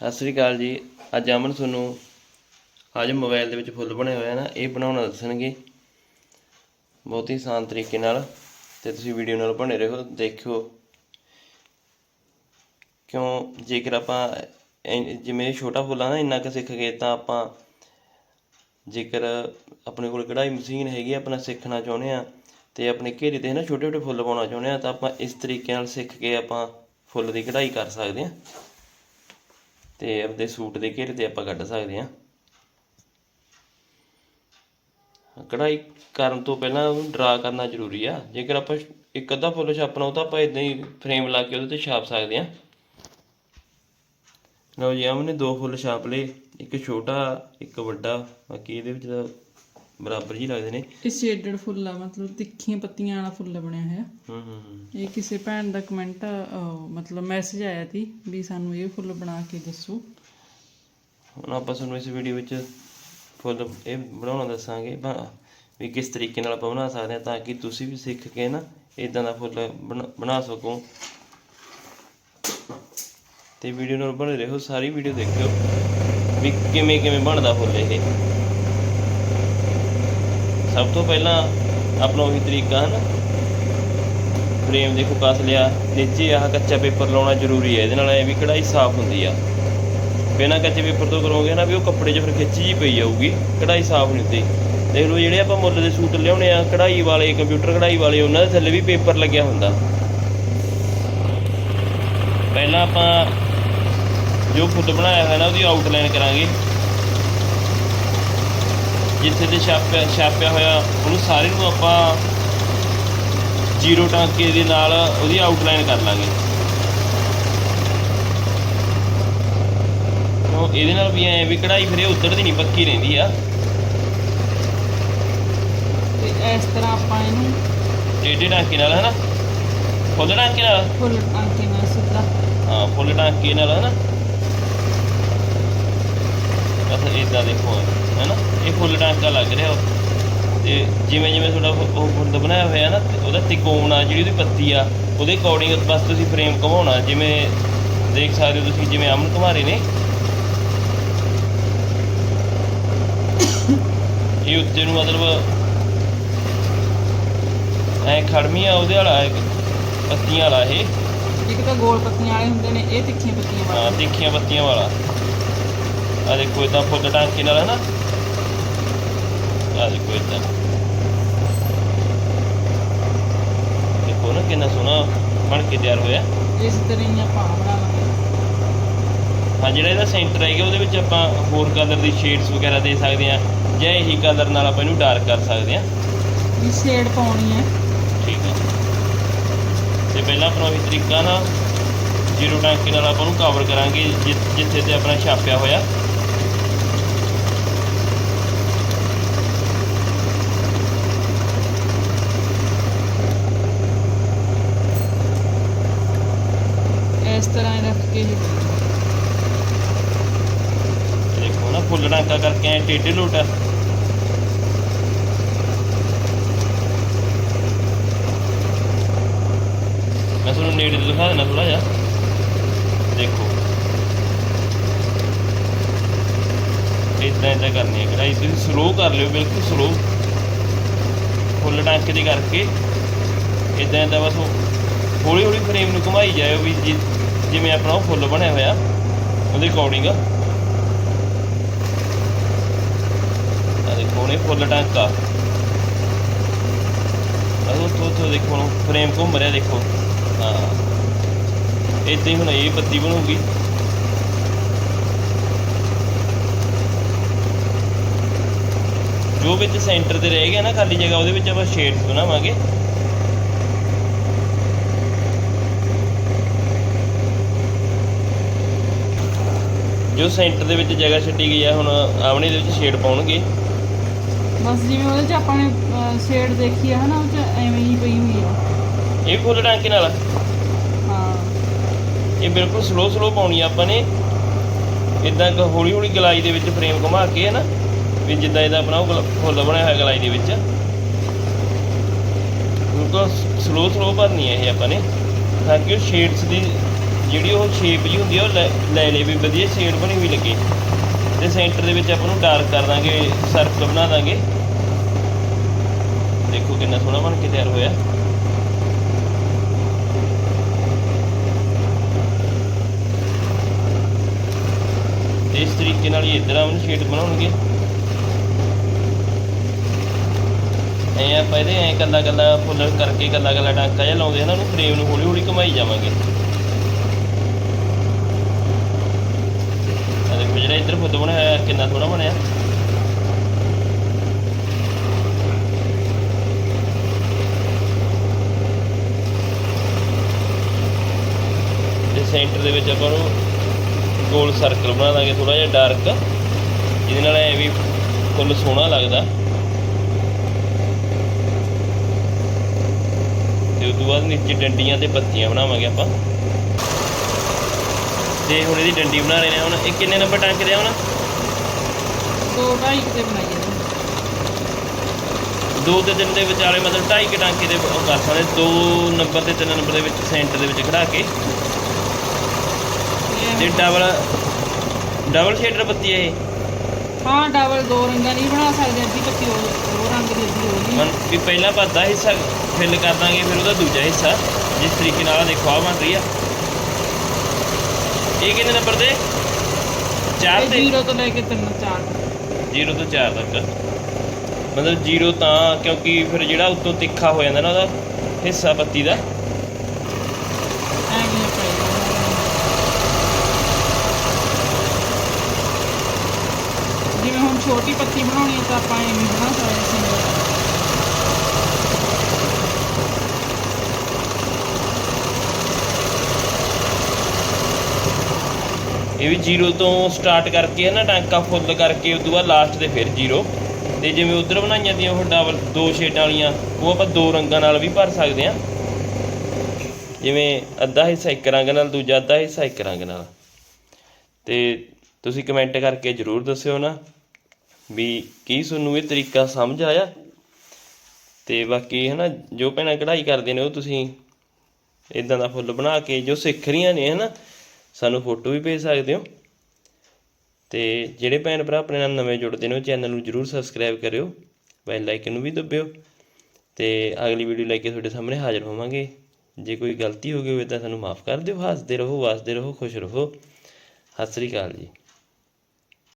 ਸਤਿ ਸ੍ਰੀ ਅਕਾਲ ਜੀ। ਅੱਜ ਅਮਨ ਤੁਹਾਨੂੰ ਅੱਜ ਮੋਬਾਈਲ ਦੇ ਵਿੱਚ ਫੁੱਲ ਬਣੇ ਹੋਏ ਆ ਨਾ ਇਹ ਬਣਾਉਣਾ ਦੱਸਣਗੇ। ਬਹੁਤ ਹੀ ਆਸਾਨ ਤਰੀਕੇ ਨਾਲ ਤੇ ਤੁਸੀਂ ਵੀਡੀਓ ਨਾਲ ਬਣੇ ਰਹੋ ਦੇਖਿਓ। ਕਿਉਂ? ਜੇਕਰ ਆਪਾਂ ਇ- ਜਿਵੇਂ ਛੋਟਾ ਫੁੱਲ ਆ ਨਾ ਇੰਨਾ ਕੁ ਸਿੱਖ ਗਏ ਤਾਂ ਆਪਾਂ ਜੇਕਰ ਆਪਣੇ ਕੋਲ ਕਢਾਈ ਮਸ਼ੀਨ ਹੈਗੀ ਆ, ਆਪਣਾ ਸਿੱਖਣਾ ਚਾਹੁੰਦੇ ਆ ਤੇ ਆਪਣੇ ਘੇਰੇ ਤੇ ਨਾ ਛੋਟੇ ਛੋਟੇ ਫੁੱਲ ਪਾਉਣਾ ਚਾਹੁੰਦੇ ਆ ਤਾਂ ਆਪਾਂ ਇਸ ਤਰੀਕੇ ਨਾਲ ਸਿੱਖ ਕੇ ਆਪਾਂ ਫੁੱਲ ਦੀ ਕਢਾਈ ਕਰ ਸਕਦੇ ਆ। ਤੇ ਆਪਦੇ ਸੂਟ ਦੇ ਘੇਰੇ ਤੇ ਆਪਾਂ ਕੱਢ ਸਕਦੇ ਹਾਂ। ਕਢਾਈ ਕਰਨ ਤੋਂ ਪਹਿਲਾਂ ਉਹਨੂੰ ਡਰਾ ਕਰਨਾ ਜ਼ਰੂਰੀ ਆ। ਜੇਕਰ ਆਪਾਂ ਇੱਕ ਅੱਧਾ ਫੁੱਲ ਛਾਪਣਾ ਉਹ ਤਾਂ ਆਪਾਂ ਇਦਾਂ ਹੀ ਫਰੇਮ ਲਾ ਕੇ ਉਹਦੇ ਤੇ ਛਾਪ ਸਕਦੇ ਹਾਂ। ਲਓ ਜੀ ਆਮਨੇ ਦੋ ਫੁੱਲ ਛਾਪ ਲਏ, ਇੱਕ ਛੋਟਾ, ਇੱਕ ਵੱਡਾ, ਬਾਕੀ ਇਹਦੇ ਵਿੱਚ ਤਾਂ ਬਰਾਬਰ ਹੀ ਲੱਗਦੇ ਨੇ। ਇਹ ਸ਼ੇਡਡ ਫੁੱਲ ਆ ਮਤਲਬ ਤਿੱਖੀਆਂ ਪੱਤੀਆਂ ਵਾਲਾ ਫੁੱਲ ਬਣਿਆ ਹੋਇਆ। ਹੂੰ ਹੂੰ ਹੂੰ। ਇਹ ਕਿਸੇ ਭੈਣ ਦਾ ਕਮੈਂਟ ਮਤਲਬ ਮੈਸੇਜ ਆਇਆ ਸੀ ਵੀ ਸਾਨੂੰ ਇਹ ਫੁੱਲ ਬਣਾ ਕੇ ਦੱਸੋ। ਹੁਣ ਆਪਾਂ ਤੁਹਾਨੂੰ ਇਸ ਵੀਡੀਓ ਵਿੱਚ ਫੁੱਲ ਇਹ ਬਣਾਉਣਾ ਦੱਸਾਂਗੇ। ਵੀ ਕਿਸ ਤਰੀਕੇ ਨਾਲ ਆਪਾਂ ਬਣਾ ਸਕਦੇ ਹਾਂ ਤਾਂ ਕਿ ਤੁਸੀਂ ਵੀ ਸਿੱਖ ਕੇ ਨਾ ਇਦਾਂ ਦਾ ਫੁੱਲ ਬਣਾ- ਬਣਾ ਸਕੋ। ਤੇ ਵੀਡੀਓ ਨਾਲ ਬਣੇ ਰਹੋ ਸਾਰੀ ਵੀਡੀਓ ਦੇਖਿਓ ਵੀ ਕਿਵੇਂ ਕਿਵੇਂ ਬਣਦਾ ਫੁੱਲ ਇਹ। ਸਭ ਤੋਂ ਪਹਿਲਾਂ ਆਪਣਾ ਉਹੀ ਤਰੀਕਾ ਹੈ ਨਾ। ਫਰੇਮ ਦੇਖੋ ਕੱਸ ਲਿਆ, ਨੀਚੇ ਆਹ ਕੱਚਾ ਪੇਪਰ ਲਾਉਣਾ ਜ਼ਰੂਰੀ ਹੈ, ਇਹਦੇ ਨਾਲ ਇਹ ਵੀ ਕਢਾਈ ਸਾਫ਼ ਹੁੰਦੀ ਆ। ਬਿਨਾਂ ਕੱਚੇ ਪੇਪਰ ਤੋਂ ਕਰੋਗੇ ਨਾ ਵੀ ਉਹ ਕੱਪੜੇ 'ਚ ਫਿਰ ਖਿੱਚੀ ਜੀ ਪਈ ਜਾਊਗੀ ਕਢਾਈ ਸਾਫ਼ ਨਹੀਂ ਹੁੰਦੀ। ਦੇਖ ਲਓ ਜਿਹੜੇ ਆਪਾਂ ਮੁੱਲ ਦੇ ਸੂਟ ਲਿਆਉਣੇ ਆ ਕਢਾਈ ਵਾਲੇ ਕੰਪਿਊਟਰ ਕਢਾਈ ਵਾਲੇ, ਉਹਨਾਂ ਦੇ ਥੱਲੇ ਵੀ ਪੇਪਰ ਲੱਗਿਆ ਹੁੰਦਾ। ਪਹਿਲਾਂ ਆਪਾਂ ਜੋ ਫੁੱਲ ਬਣਾਇਆ ਹੋਇਆ ਨਾ, ਉਹਦੀ ਆਊਟਲਾਈਨ ਕਰਾਂਗੇ। ਜਿੱਥੇ ਤੇ ਛਾਪਿਆ ਛਾਪਿਆ ਹੋਇਆ ਉਹਨੂੰ ਸਾਰੇ ਨੂੰ ਆਪਾਂ ਜ਼ੀਰੋ ਟਾਂਕੇ ਦੇ ਨਾਲ ਉਹਦੀ ਆਊਟਲਾਈਨ ਕਰ ਲਾਂਗੇ। ਉਹ ਇਹਦੇ ਨਾਲ ਵੀ ਐ ਵੀ ਕਢਾਈ ਫਿਰ ਇਹ ਉੱਧੜਦੀ ਨਹੀਂ ਪੱਕੀ ਰਹਿੰਦੀ ਆ। ਤੇ ਇਸ ਤਰ੍ਹਾਂ ਆਪਾਂ ਇਹਨੂੰ ਟੇਢੇ ਟਾਂਕੇ ਨਾਲ ਹਨਾ? ਫੁੱਲ ਟਾਂਕੇ ਨਾਲ? ਫੁੱਲ ਟਾਂਕੇ ਨਾਲ ਸਿੱਧਾ ਹਾਂ ਫੁੱਲ ਟਾਂਕੇ ਨਾਲ ਹਨਾ? ਬਸ ਇਦਾਂ ਦੇਖੋ ਹਨਾ? ਇਹ ਫੁੱਲ ਟਾਂਕਾ ਲੱਗ ਰਿਹਾ ਤੇ ਜਿਵੇਂ ਜਿਵੇਂ ਤੁਹਾਡਾ ਉਹ ਫੁੱਲ ਬਣਾਇਆ ਹੋਇਆ ਨਾ ਉਹਦਾ ਤਿਕੋਣ ਆ ਜਿਹੜੀ ਉਹਦੀ ਪੱਤੀ ਆ ਉਹਦੇ ਅਕੋਰਡਿੰਗ ਬਸ ਤੁਸੀਂ ਫਰੇਮ ਘੁਮਾਉਣਾ ਜਿਵੇਂ ਦੇਖ ਸਕਦੇ ਹੋ ਤੁਸੀਂ ਜਿਵੇਂ ਅਮਨ ਘੁਮਾ ਰਹੇ ਨੇ। ਇਹ ਉੱਤੇ ਨੂੰ ਮਤਲਬ ਐ ਖੜਮੀ ਆ ਉਹਦੇ ਵਾਲਾ ਇੱਕ ਪੱਤੀਆਂ ਵਾਲਾ ਇਹ। ਇੱਕ ਤਾਂ ਗੋਲ ਪੱਤੀਆਂ ਵਾਲੇ ਹੁੰਦੇ ਨੇ ਇਹ ਤਿੱਖੀਆਂ ਪੱਤੀਆਂ ਵਾਲੇ। ਹਾਂ ਤਿੱਖੀਆਂ ਬੱਤੀਆਂ ਵਾਲਾ। ਆ ਦੇਖੋ ਇਦਾਂ ਫੁੱਲ ਟਾਂਕੇ ਨਾਲ ਹੈ ਨਾ। ਆ ਦੇਖੋ ਇਦਾਂ ਦੇਖੋ ਨਾ ਕਿੰਨਾ ਸੋਹਣਾ ਬਣ ਕੇ ਤਿਆਰ ਹੋਇਆ। ਇਸ ਤਰ੍ਹਾਂ ਹੀ ਆਪਾਂ ਬਣਾਵਾਂਗੇ ਹਾਂ ਜਿਹੜਾ ਇਹਦਾ ਸੈਂਟਰ ਹੈਗਾ ਉਹਦੇ ਵਿੱਚ ਆਪਾਂ ਹੋਰ ਕਲਰ ਦੀ ਸ਼ੇਡਸ ਵਗੈਰਾ ਦੇ ਸਕਦੇ ਹਾਂ ਜਾਂ ਇਹੀ ਕਲਰ ਨਾਲ ਆਪਾਂ ਇਹਨੂੰ ਡਾਰਕ ਕਰ ਸਕਦੇ ਹਾਂ। ਵੀ ਸ਼ੇਡ ਪਾਉਣੀ ਹੈ। ਠੀਕ ਹੈ ਤੇ ਪਹਿਲਾਂ ਆਪਣਾ ਉਹੀ ਤਰੀਕਾ ਨਾ ਜ਼ੀਰੋ ਟਾਂਕੇ ਨਾਲ ਆਪਾਂ ਉਹਨੂੰ ਕਵਰ ਕਰਾਂਗੇ ਜਿੱਥੇ ਤੇ ਆਪਣਾ ਛਾਪਿਆ ਹੋਇਆ ਇਸ ਤਰ੍ਹਾਂ ਹੀ ਦੇਖੋ ਨਾ ਫੁੱਲ ਟਾਂਕਾ ਕਰਕੇ ਐ ਟੇਢੇ ਲੋਟਾ ਮੈਂ ਤੁਹਾਨੂੰ ਨੇੜੇ ਤੋਂ ਦਿਖਾ ਦੇਣਾ ਥੋੜਾ ਜਿਹਾ। ਦੇਖੋ। ਇਦਾਂ ਇਦਾਂ ਕਰਨੀ ਹੈ ਕਢਾਈ ਤੁਸੀਂ ਸਲੋ ਕਰ ਲਿਓ, ਬਿਲਕੁਲ ਸਲੋ ਫੁੱਲ ਟਾਂਕੇ ਦੇ ਕਰਕੇ। ਇਦਾਂ ਇਦਾਂ ਬਸ ਹੌਲੀ ਹੌਲੀ ਫਰੇਮ ਨੂੰ ਘੁਮਾਈ ਜਾਇਓ ਵੀ ਜਿਵੇਂ ਆਪਣਾ ਉਹ ਫੁੱਲ ਬਣਿਆ ਹੋਇਆ, ਉਹਦੇ ਅਕੋਰਡਿੰਗ ਆ। ਦੇਖੋ ਨੇ ਫੁੱਲ ਟਾਂਕਾ ਆਹ ਤੋਂ ਤੋਂ ਦੇਖੋ, ਹੁਣ ਫਰੇਮ ਘੁੰਮ ਰਿਹਾ, ਦੇਖੋ। ਹਾਂ। ਇਦਾਂ ਹੀ ਹੁਣ ਇਹ ਪੱਤੀ ਬਣੂਗੀ। ਜੋ ਵਿੱਚ ਸੈਂਟਰ ਤੇ ਰਹਿ ਗਿਆ ਨਾ, ਖਾਲੀ ਜਗ੍ਹਾ, ਉਹਦੇ ਵਿੱਚ ਆਪਾਂ ਸ਼ੇਡਸ ਬਣਾਵਾਂਗੇ। ਜੋ ਸੈਂਟਰ ਦੇ ਵਿੱਚ ਜਗ੍ਹਾ ਛੱਡੀ ਗਈ ਆ ਹੁਣ ਆਵਣੇ ਦੇ ਵਿੱਚ ਸ਼ੇਡ ਪਾਉਣਗੇ। ਬਸ ਜਿਵੇਂ ਉਹਦੇ ਚ ਆਪਾਂ ਨੇ ਸ਼ੇਡ ਦੇਖੀ ਆ ਹਨਾ ਉਹ ਚ ਐਵੇਂ ਹੀ ਪਈ ਹੋਈ ਆ। ਇਹ ਫੁੱਲ ਟਾਂਕੇ ਨਾਲ। ਹਾਂ। ਇਹ ਬਿਲਕੁਲ ਸਲੋ ਸਲੋ ਪਾਉਣੀ ਆ ਆਪਾਂ ਨੇ। ਇਦਾਂ ਹੌਲੀ ਹੌਲੀ ਗਲਾਈ ਦੇ ਵਿੱਚ ਫਰੇਮ ਘੁਮਾ ਕੇ ਹੈ ਨਾ ਵੀ ਜਿੱਦਾਂ ਇਹਦਾ ਆਪਣਾ ਉਹ ਫੁੱਲ ਬਣਿਆ ਹੋਇਆ ਗਲਾਈ ਦੇ ਵਿੱਚ। ਬਿਲਕੁਲ ਸਲੋ ਸਲੋ ਭਰਨੀ ਹੈ ਇਹ ਆਪਾਂ ਨੇ ਤਾਂ ਕਿ ਉਹ ਸ਼ੇਡਸ ਦੀ ਜਿਹੜੀ ਉਹ ਸ਼ੇਪ ਜੀ ਹੁੰਦੀ ਆ, ਉਹ ਲੈ ਲੈ ਲੇ ਵੀ ਵਧੀਆ ਸ਼ੇਡ ਬਣੀ ਵੀ ਲੱਗੇ। ਤੇ ਸੈਂਟਰ ਦੇ ਵਿੱਚ ਆਪਾਂ ਨੂੰ ਡਾਰਕ ਕਰ ਦਾਂਗੇ ਸਰਕਲ ਬਣਾ ਦਾਂਗੇ। ਦੇਖੋ ਕਿੰਨਾ ਸੋਹਣਾ ਬਣ ਕੇ ਤਿਆਰ ਹੋਇਆ। ਤੇ ਇਸ ਤਰੀਕੇ ਨਾਲ ਹੀ ਇਧਰ ਆਉਣ ਸ਼ੇਡ ਬਣਾਉਣਗੇ। ਐ ਆਪਾਂ ਇਹਦੇ ਐ ਕੱਲਾ ਕੱਲਾ ਫੁੱਲ ਕਰਕੇ ਕੱਲਾ ਕੱਲਾ ਟਾਂਕਾ ਜਿਹਾ ਲਾਉਂਦੇ ਨਾ, ਉਹਨੂੰ ਫਰੇਮ ਨੂੰ ਹੌਲੀ ਹੌਲੀ ਘੁਮਾਈ ਜਾਵਾਂਗੇ ਆ ਦੇਖੋ ਜਿਹੜਾ ਇੱਧਰ ਖੁਦ ਬਣਾਇਆ ਹੋਇਆ, ਕਿੰਨਾ ਸੋਹਣਾ ਬਣਿਆ? ਤੇ ਸੈਂਟਰ ਦੇ ਵਿੱਚ ਆਪਾਂ ਨੂੰ ਗੋਲ ਸਰਕਲ ਬਣਾ ਦਾਂਗੇ ਥੋੜਾ ਜਿਹਾ ਡਾਰਕ ਜਿਹਦੇ ਨਾਲ ਐ ਵੀ ਫੁੱਲ ਸੋਹਣਾ ਲੱਗਦਾ। ਤੇ ਉਸ ਤੋਂ ਬਾਅਦ ਨੀਚੇ ਡੰਡੀਆਂ ਤੇ ਪੱਤੀਆਂ ਬਣਾਵਾਂਗੇ ਆਪਾਂ। ਤੇ ਹੁਣ ਇਹਦੀ ਡੰਡੀ ਬਣਾ ਰਹੇ ਨੇ ਹੁਣ ਇਹ ਕਿੰਨੇ ਨੰਬਰ ਟਾਂਕੇ ਦੇ ਆ ਹੁਣ ਦੋ ਢਾਈ ਤੇ। ਦੋ ਤਿੰਨ ਦੇ ਵਿਚਾਲੇ ਮਤਲਬ ਢਾਈ ਕੁ ਟਾਂਕੇ ਦੇ ਉਹ ਕਰ ਸਕਦੇ ਦੋ ਨੰਬਰ ਤੇ ਤਿੰਨ ਨੰਬਰ ਦੇ ਵਿੱਚ ਸੈਂਟਰ ਦੇ ਵਿੱਚ ਖੜਾ ਕੇ। ਇਹ ਤੇ ਡਬਲ ਡਬਲ ਸ਼ੇਡਰ ਪੱਤੀ ਹੈ ਇਹ? ਹਾਂ ਡਬਲ ਦੋ ਰੰਗਾਂ ਨਹੀਂ ਬਣਾ ਸਕਦੇ ਅੱਧੀ ਪੱਤੀ ਹੋ ਦੋ ਰੰਗ ਦੀ ਅੱਧੀ ਹੋ ਗਈ ਹੁਣ ਵੀ ਪਹਿਲਾਂ ਅੱਧਾ ਹਿੱਸਾ ਫਿਲ ਕਰ ਦਾਂਗੇ ਫਿਰ ਉਹਦਾ ਦੂਜਾ ਹਿੱਸਾ। ਜਿਸ ਤਰੀਕੇ ਨਾਲ ਆਹ ਦੇਖੋ ਆ ਬਣ ਰਹੀ ਆ। ਇਹ ਕਿੰਨੇ ਨੰਬਰ ਦੇ ਚਾਰ ਇਹ ਤੇ? ਜ਼ੀਰੋ ਤੋਂ ਲੈ ਕੇ ਤਿੰਨ ਚਾਰ। 0 ਤੋਂ 4 ਤੱਕ। ਮਤਲਬ 0 ਤਾਂ ਕਿਉਂਕਿ ਫਿਰ ਜਿਹੜਾ ਉੱਤੋਂ ਤਿੱਖਾ ਹੋ ਜਾਂਦਾ ਨਾ ਉਹਦਾ ਹਿੱਸਾ ਪੱਤੀ ਦਾ। ਜਿਵੇਂ ਹੁਣ ਛੋਟੀ ਪੱਤੀ ਬਣਾਉਣੀ ਹੈ ਤਾਂ ਆਪਾਂ ਐਵੇਂ ਬਣਾ ਸਕਦੇ ਸੀ ਇਹ ਵੀ ਜੀਰੋ ਤੋਂ ਸਟਾਰਟ ਕਰਕੇ ਹੈ ਨਾ, ਟਾਂਕਾ ਫੁੱਲ ਕਰਕੇ ਉਸ ਤੋਂ ਬਾਅਦ ਲਾਸਟ ਤੇ ਫਿਰ ਜੀਰੋ। ਤੇ ਜਿਵੇਂ ਉਧਰ ਬਣਾਈਆਂ ਦੀਆਂ ਉਹ ਡਬਲ ਦੋ ਸ਼ੇਡਾਂ ਵਾਲੀਆਂ, ਉਹ ਆਪਾਂ ਦੋ ਰੰਗਾਂ ਨਾਲ ਵੀ ਭਰ ਸਕਦੇ ਆ ਜਿਵੇਂ ਅੱਧਾ ਹਿੱਸਾ ਇੱਕ ਰੰਗ ਨਾਲ, ਦੂਜਾ ਅੱਧਾ ਹਿੱਸਾ ਇੱਕ ਰੰਗ ਨਾਲ। ਤੇ ਤੁਸੀਂ ਕਮੈਂਟ ਕਰਕੇ ਜਰੂਰ ਦੱਸਿਓ ਨਾ ਵੀ ਕੀ ਤੁਹਾਨੂੰ ਇਹ ਤਰੀਕਾ ਸਮਝ ਆਇਆ? ਤੇ ਬਾਕੀ ਹੈ ਨਾ, ਜੋ ਭੈਣਾਂ ਕਢਾਈ ਕਰਦੇ ਨੇ, ਉਹ ਤੁਸੀਂ ਇਦਾਂ ਦਾ ਫੁੱਲ ਬਣਾ ਕੇ, ਜੋ ਸਿੱਖ ਰਹੀਆਂ ਨੇ, ਹੈ ਨਾ ਸਾਨੂੰ ਫੋਟੋ ਵੀ ਭੇਜ ਸਕਦੇ ਹੋ। ਤੇ ਜਿਹੜੇ ਭੈਣ ਭਰਾ ਆਪਣੇ ਨਾਲ ਨਵੇਂ ਜੁੜਦੇ ਨੇ, ਉਹ ਚੈਨਲ ਨੂੰ ਜਰੂਰ ਸਬਸਕ੍ਰਾਈਬ ਕਰਿਓ, ਬੈਲ ਆਈਕਨ ਨੂੰ ਵੀ ਦਬਿਓ। ਤੇ ਅਗਲੀ ਵੀਡੀਓ ਲੈ ਕੇ ਤੁਹਾਡੇ ਸਾਹਮਣੇ ਹਾਜ਼ਰ ਹੋਵਾਂਗੇ। ਜੇ ਕੋਈ ਗਲਤੀ ਹੋ ਗਈ ਹੋਵੇ ਤਾਂ ਸਾਨੂੰ ਮਾਫ ਕਰ ਦਿਓ। ਹੱਸਦੇ ਰਹੋ, ਵਸਦੇ ਰਹੋ, ਖੁਸ਼ ਰਹੋ। ਸਤਿ ਸ੍ਰੀ ਅਕਾਲ ਜੀ।